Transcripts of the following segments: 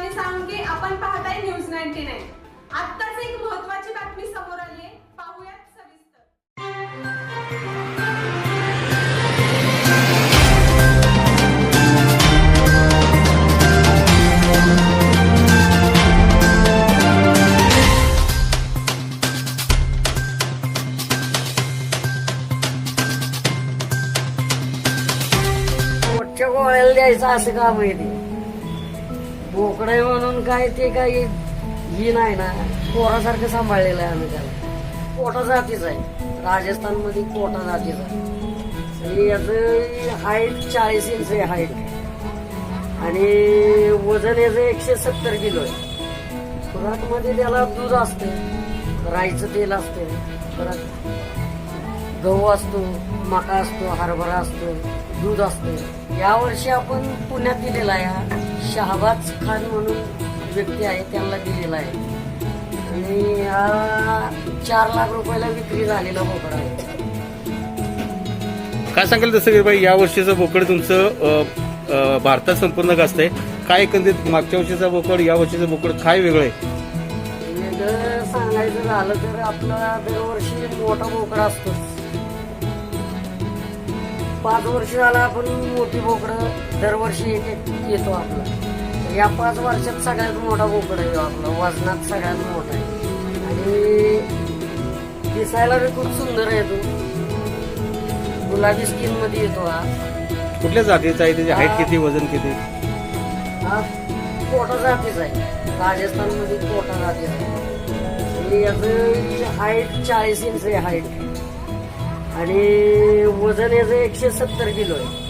शिवानी साळुंके आपण पाहताय news ninety nine. आत्ताच एक महत्वाची बातमी समोर आली आहे पाहूयात सविस्तर. गोळ्याला द्यायचं असं का माहिती बोकडे म्हणून काय ते काही ही नाही ना. पोरासारखं सांभाळलेलं आहे आम्ही त्याला. कोटा जातीच आहे. राजस्थानमध्ये कोटा जातीच आहे. आणि याचं हाईट चाळीस इंच आहे हाईट आणि वजन याचं एकशे सत्तर किलो आहे. खुराकमध्ये त्याला दूध असते राईचं तेल असते परत गहू असतो मका असतो हरभरा असतो दूध असतो. यावर्षी आपण पुण्यात दिलेला आहे शहाबाज खान म्हणून व्यक्ती आहे त्यांना दिलेला आहे. आणि हा चार लाख रुपयाला विक्री झालेला बोकडा आहे. काय सांगाल जसं की बाई या वर्षीचं बोकड तुमचं अ, अ, भारतात संपूर्ण गाजत आहे काय एकंदरीत मागच्या वर्षीचा बोकड या वर्षीचं बोकड काय वेगळं आहे? वेगळं सांगायचं झालं तर आपला दरवर्षी मोठा बोकडा असतोच. पाच वर्ष झाला आपण मोठी बोकडं दरवर्षी एक एक येतो आपला. या पाच वर्षात सगळ्यात मोठा बोकड आहे ह्यो आपला. वजनात सगळ्यात मोठा आहे. आणि दिसायला बी खूप सुंदर आहे तो. गुलाबी स्किनमध्ये येतो हा. कुठल्या जातीचा आहे? त्याची हाईट किती वजन किती? हा कोटा जातीचा आहे. राजस्थानमध्ये कोटा जातीचा आहे. याचं हाईट चाळीस इंच आहे हाईट आणि वजन याचं एकशे सत्तर किलो आहे.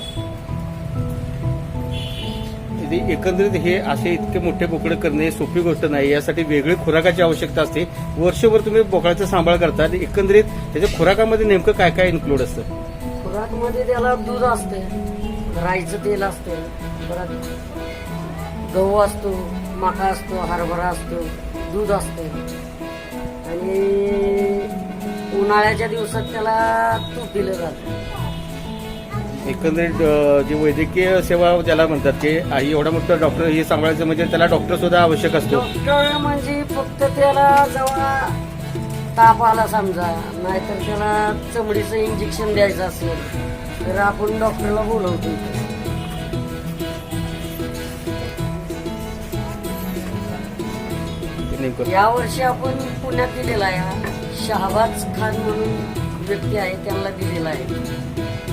इथे एकंदरीत हे असे इतके मोठे बोकडे करणे सोपी गोष्ट नाही. यासाठी वेगळी खुराकाची आवश्यकता असते. वर्षभर तुम्ही बोकडाचा सांभाळ करता आणि एकंदरीत त्याच्या खुराकामध्ये नेमकं काय काय इन्क्लूड असतं? खुराकमध्ये त्याला दूध असते राईचं तेल असते परत गहू असतो मका असतो हरभरा असतो दूध असते आणि उन्हाळ्याच्या दिवसात त्याला तूप दिलं जातं. एकंदरीत जी वैद्यकीय सेवा ज्याला म्हणतात की आई एवढा मोठा डॉक्टर हे सांभाळायचं म्हणजे त्याला डॉक्टर सुद्धा आवश्यक असतो. डॉक्टर म्हणजे फक्त त्याला जेव्हा ताप आला समजा नाहीतर त्याला चमडीचं इंजेक्शन द्यायचं असेल तर आपण डॉक्टरला बोलवतो. नेमकं? यावर्षी आपण पुण्यात दिलेला आहे हा. शहाबाज खान म्हणून व्यक्ती आहे त्यांना दिलेला आहे.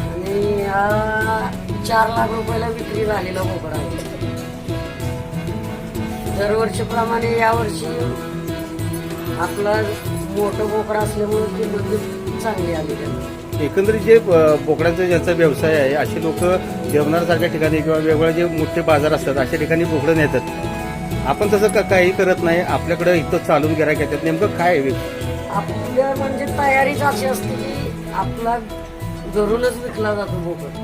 आणि हा चार लाख रुपयाला विक्री झालेला बोकडा आहे. दरवर्षीप्रमाणे यावर्षी आपला मोठं बोकडा असल्यामुळे किंमत चांगली आली त्यांना एकंदरीत जे बोकड्यांचा ज्यांचा व्यवसाय आहे असे लोक देवनारसारख्या ठिकाणी किंवा वेगवेगळे जे मोठे बाजार असतात अशा ठिकाणी बोकडं नेतात. आपण तसं का- काही करत नाही आपल्याकडे इथं चालून गिरायक येतात. नेमकं काय आपल्या म्हणजे तयारीच अशी असते की आपला घरूनच विकला जातो बोकड.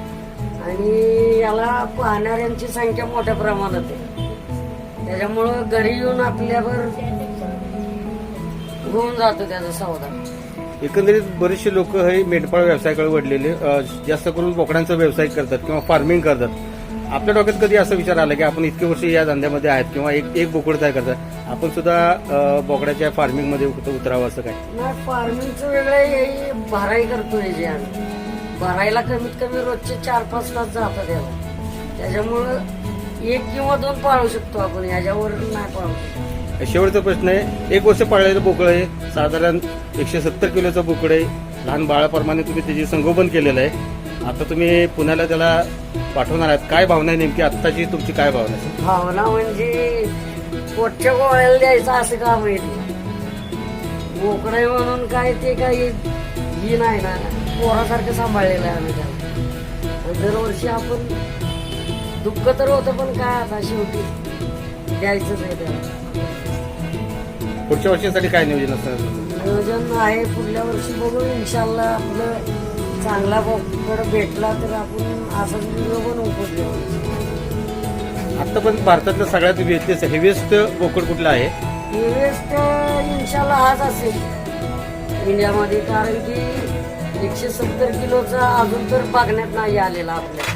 आणि याला पाहणाऱ्यांची संख्या मोठ्या प्रमाणात आहे. त्याच्यामुळं घरी येऊन आपल्यावर होऊन जातो त्याचा सौदा. एकंदरीत बरेचसे लोक हे मेंढपाळ व्यवसायाकडे वडलेले अ, जास्त करून बोकडांचा व्यवसाय करतात किंवा फार्मिंग करतात. आपल्या डोक्यात कधी असा विचार आला की आपण इतके वर्ष या धंद्यामध्ये आहेत किंवा एक एक बोकड तयार करतात आपण सुद्धा अ, बोकडाच्या फार्मिंगमध्ये उत- उतरावं असं काय? नाही फार्मिंगचं वेगळं हे भराई करतोय जे आम्ही. भरायला कमीत कमी रोजचे चार पाच तास जातात त्याच्यामुळं एक किंवा दोन पाळू शकतो आपण याच्यावर नाही पाळू शकतो. शेवटचा प्रश्न आहे एक वर्ष पाळलेलं बोकड आहे साधारण एकशे सत्तर किलोचं बोकड आहे लहान बाळाप्रमाणे तुम्ही त्याची संगोपन केलेलं आहे. आता तुम्ही पुण्याला त्याला पाठवणार आहात. काय भावना आहे नेमकी? आत्ताची तुमची काय भावना आहे? भावना म्हणजे पोटच्या गोळ्याला द्यायचं असं का माहिती? बोकडे म्हणून काय ते काही ही नाही ना. पोरासारखं सांभाळलेलं आहे आम्ही त्याला. आणि दरवर्षी आपण दुःख तर होतं पण काय आता शेवटी द्यायचंच आहे त्याला. पुढच्या वर्षासाठी काय नियोजन असणार? नियोजन आहे पुढल्या वर्षी बघू. इन्शाल्लाह आपलं चांगला बोकड भेटला तर आपण व्हिडिओ बनवू पुढल्या वर्षी आतापर्यंत भारतातलं सगळ्यात वेस्टेस्ट हेवेस्ट बोकड कुठला आहे? वेस्ट इन्शाल्लाह हाच असेल. इंडियामध्ये कारण की एकशे सत्तर किलोचा अजून तर बघण्यात नाही आलेला आपल्या